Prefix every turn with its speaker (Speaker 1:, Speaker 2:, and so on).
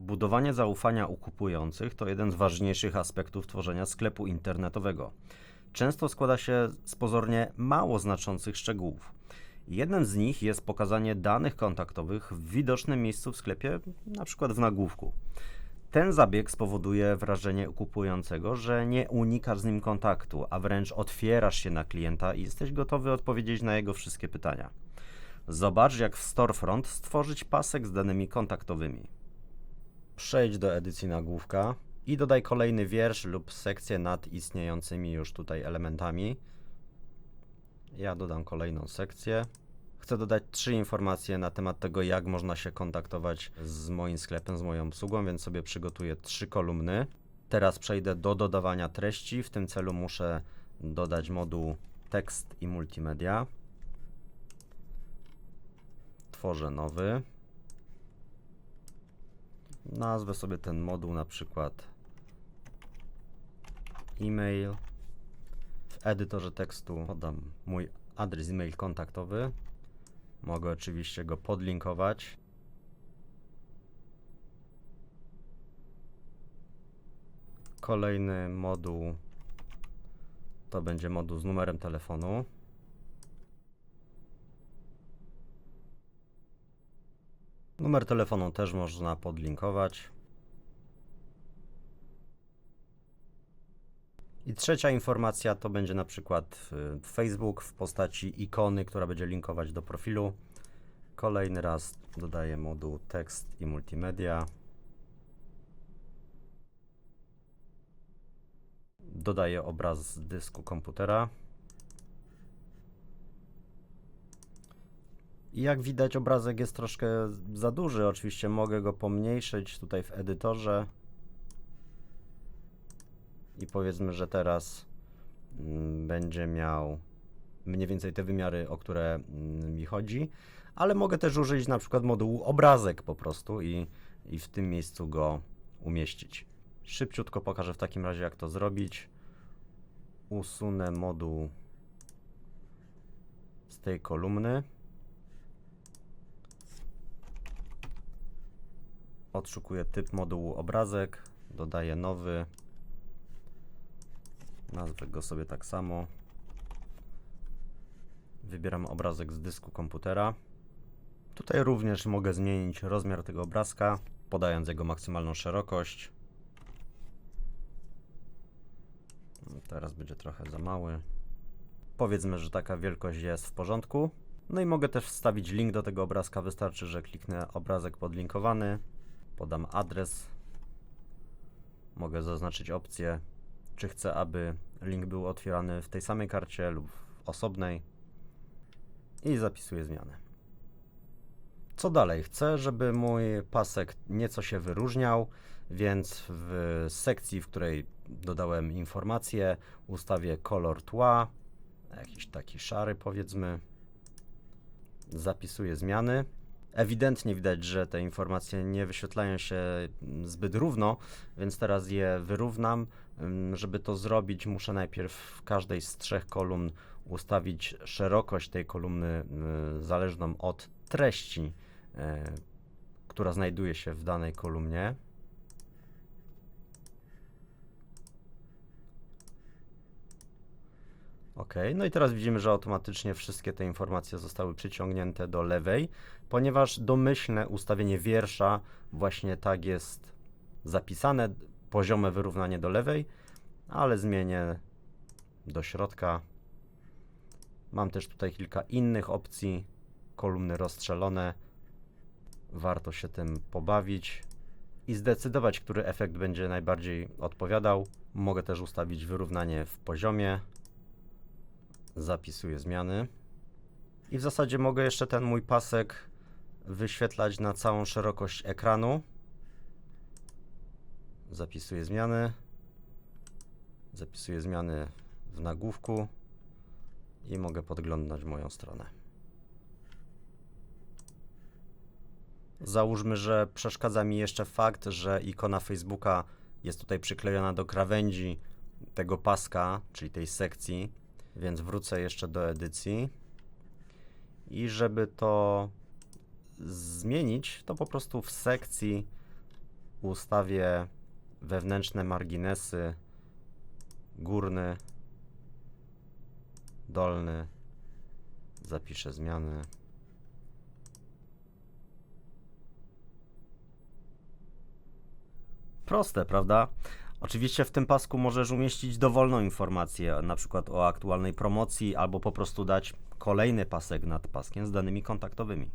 Speaker 1: Budowanie zaufania u kupujących to jeden z ważniejszych aspektów tworzenia sklepu internetowego. Często składa się z pozornie mało znaczących szczegółów. Jednym z nich jest pokazanie danych kontaktowych w widocznym miejscu w sklepie, na przykład w nagłówku. Ten zabieg spowoduje wrażenie u kupującego, że nie unikasz z nim kontaktu, a wręcz otwierasz się na klienta i jesteś gotowy odpowiedzieć na jego wszystkie pytania. Zobacz, jak w Storefront stworzyć pasek z danymi kontaktowymi. Przejdź do edycji nagłówka i dodaj kolejny wiersz lub sekcję nad istniejącymi już tutaj elementami. Ja dodam kolejną sekcję. Chcę dodać trzy informacje na temat tego, jak można się kontaktować z moim sklepem, z moją obsługą, więc sobie przygotuję trzy kolumny. Teraz przejdę do dodawania treści. W tym celu muszę dodać moduł tekst i multimedia. Tworzę nowy. Nazwę sobie ten moduł na przykład e-mail. W edytorze tekstu podam mój adres e-mail kontaktowy. Mogę oczywiście go podlinkować. Kolejny moduł to będzie moduł z numerem telefonu. Numer telefonu też można podlinkować. I trzecia informacja to będzie na przykład y, Facebook w postaci ikony, która będzie linkować do profilu. Kolejny raz dodaję moduł tekst i multimedia. Dodaję obraz z dysku komputera. Jak widać obrazek jest troszkę za duży, oczywiście mogę go pomniejszyć tutaj w edytorze. I powiedzmy, że teraz mm, będzie miał mniej więcej te wymiary, o które mm, mi chodzi, ale mogę też użyć na przykład modułu obrazek po prostu i, i w tym miejscu go umieścić. Szybciutko pokażę w takim razie, jak to zrobić. Usunę moduł z tej kolumny. Odszukuję typ modułu obrazek, dodaję nowy. Nazwę go sobie tak samo. Wybieram obrazek z dysku komputera. Tutaj również mogę zmienić rozmiar tego obrazka, podając jego maksymalną szerokość. Teraz będzie trochę za mały. Powiedzmy, że taka wielkość jest w porządku. No i mogę też wstawić link do tego obrazka. Wystarczy, że kliknę obrazek podlinkowany, podam adres. Mogę zaznaczyć opcję, czy chcę, aby link był otwierany w tej samej karcie lub w osobnej i zapisuję zmiany. Co dalej? Chcę, żeby mój pasek nieco się wyróżniał, więc w sekcji, w której dodałem informacje, ustawię kolor tła, jakiś taki szary powiedzmy. Zapisuję zmiany. Ewidentnie widać, że te informacje nie wyświetlają się zbyt równo, więc teraz je wyrównam. Ym, Żeby to zrobić, muszę najpierw w każdej z trzech kolumn ustawić szerokość tej kolumny y, zależną od treści, y, która znajduje się w danej kolumnie. Ok, no i teraz widzimy, że automatycznie wszystkie te informacje zostały przyciągnięte do lewej, ponieważ domyślne ustawienie wiersza właśnie tak jest zapisane, poziome wyrównanie do lewej, ale zmienię do środka. Mam też tutaj kilka innych opcji, kolumny rozstrzelone. Warto się tym pobawić i zdecydować, który efekt będzie najbardziej odpowiadał. Mogę też ustawić wyrównanie w poziomie. Zapisuję zmiany. I w zasadzie mogę jeszcze ten mój pasek wyświetlać na całą szerokość ekranu. Zapisuję zmiany. Zapisuję zmiany w nagłówku i mogę podglądać moją stronę. Załóżmy, że przeszkadza mi jeszcze fakt, że ikona Facebooka jest tutaj przyklejona do krawędzi tego paska, czyli tej sekcji, więc wrócę jeszcze do edycji. I żeby to zmienić, to po prostu w sekcji ustawię wewnętrzne marginesy, górny, dolny, zapiszę zmiany. Proste, prawda? Oczywiście w tym pasku możesz umieścić dowolną informację, na przykład o aktualnej promocji, albo po prostu dać kolejny pasek nad paskiem z danymi kontaktowymi.